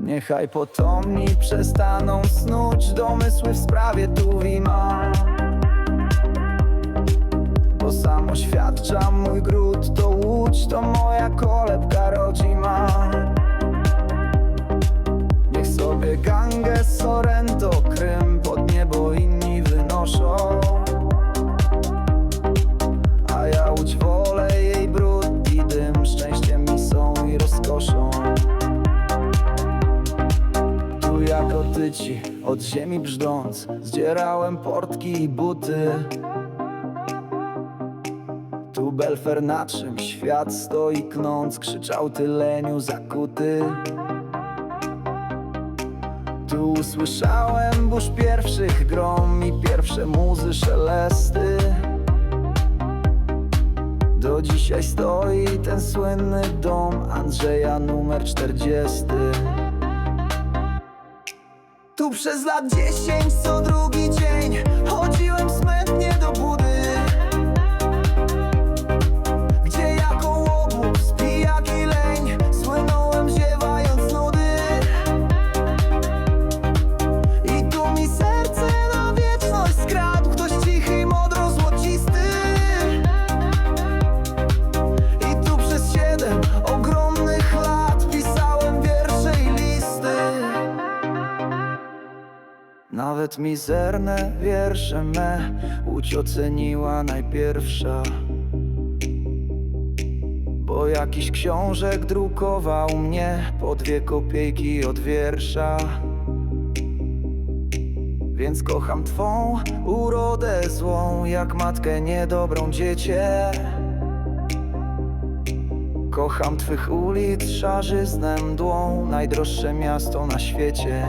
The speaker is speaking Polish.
Niechaj potomni przestaną snuć domysły w sprawie tu i ma Bo sam oświadcza mój gród to łódź, to moja kolebka rodzima. Niech sobie Ganges, Od ziemi brzdąc Zdzierałem portki i buty. Tu belfer na czym świat stoi knąc Krzyczał tyleniu zakuty. Tu usłyszałem burz pierwszych grom i pierwsze muzy szelesty. Do dzisiaj stoi ten słynny dom Andrzeja numer 40 Tu przez lat 10 co drugi dzień Nawet mizerne wiersze me Łódź oceniła najpierwsza. Bo jakiś książek drukował mnie po dwie kopiejki od wiersza. Więc kocham twą urodę złą Jak matkę niedobrą dziecię. Kocham twych ulic szarzyznę mdłą Najdroższe miasto na świecie